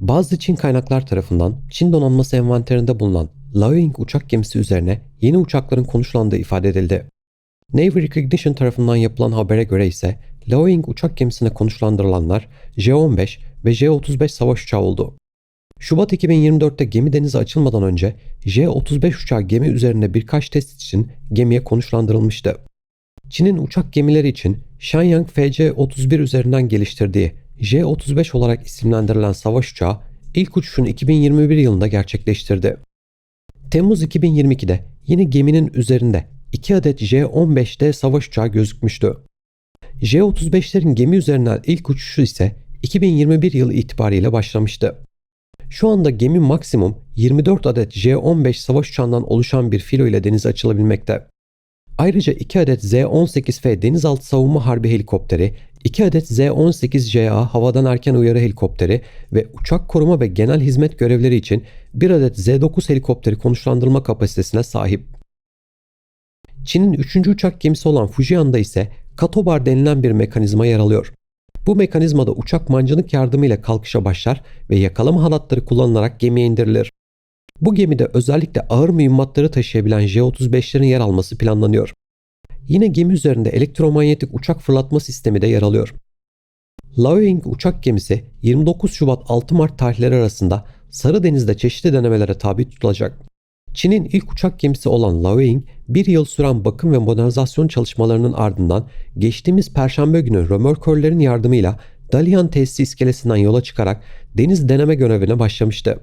Bazı Çin kaynaklar tarafından Çin donanması envanterinde bulunan Laoying uçak gemisi üzerine yeni uçakların konuşlandığı ifade edildi. Navy Recognition tarafından yapılan habere göre ise Laoying uçak gemisine konuşlandırılanlar J-15 ve J-35 savaş uçağı oldu. Şubat 2024'te gemi denize açılmadan önce J-35 uçağı gemi üzerinde birkaç test için gemiye konuşlandırılmıştı. Çin'in uçak gemileri için Shenyang FC-31 üzerinden geliştirdiği J-35 olarak isimlendirilen savaş uçağı ilk uçuşunu 2021 yılında gerçekleştirdi. Temmuz 2022'de yine geminin üzerinde 2 adet J-15'de savaş uçağı gözükmüştü. J-35'lerin gemi üzerinden ilk uçuşu ise 2021 yılı itibariyle başlamıştı. Şu anda gemi maksimum 24 adet J-15 savaş uçağından oluşan bir filo ile denize açılabilmekte. Ayrıca 2 adet Z-18F denizaltı savunma harbi helikopteri, 2 adet Z-18JA havadan erken uyarı helikopteri ve uçak koruma ve genel hizmet görevleri için 1 adet Z-9 helikopteri konuşlandırma kapasitesine sahip. Çin'in 3. uçak gemisi olan Fujian'da ise katobar denilen bir mekanizma yer alıyor. Bu mekanizmada uçak mancınık yardımıyla kalkışa başlar ve yakalama halatları kullanılarak gemiye indirilir. Bu gemide özellikle ağır mühimmatları taşıyabilen J-35'lerin yer alması planlanıyor. Yine gemi üzerinde elektromanyetik uçak fırlatma sistemi de yer alıyor. Laoying uçak gemisi 29 Şubat 6 Mart tarihleri arasında Sarı Deniz'de çeşitli denemelere tabi tutulacak. Çin'in ilk uçak gemisi olan Laoying bir yıl süren bakım ve modernizasyon çalışmalarının ardından geçtiğimiz perşembe günü römorkörlerin yardımıyla Dalian tesisi iskelesinden yola çıkarak deniz deneme görevine başlamıştı.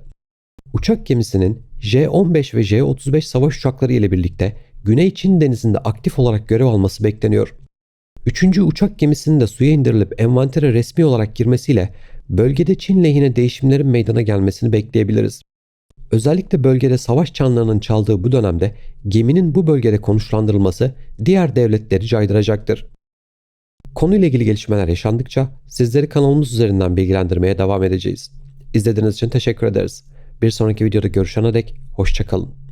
Uçak gemisinin J-15 ve J-35 savaş uçakları ile birlikte Güney Çin denizinde aktif olarak görev alması bekleniyor. Üçüncü uçak gemisinin de suya indirilip envantere resmi olarak girmesiyle bölgede Çin lehine değişimlerin meydana gelmesini bekleyebiliriz. Özellikle bölgede savaş çanlarının çaldığı bu dönemde geminin bu bölgede konuşlandırılması diğer devletleri caydıracaktır. Konuyla ilgili gelişmeler yaşandıkça sizleri kanalımız üzerinden bilgilendirmeye devam edeceğiz. İzlediğiniz için teşekkür ederiz. Bir sonraki videoda görüşene dek hoşçakalın.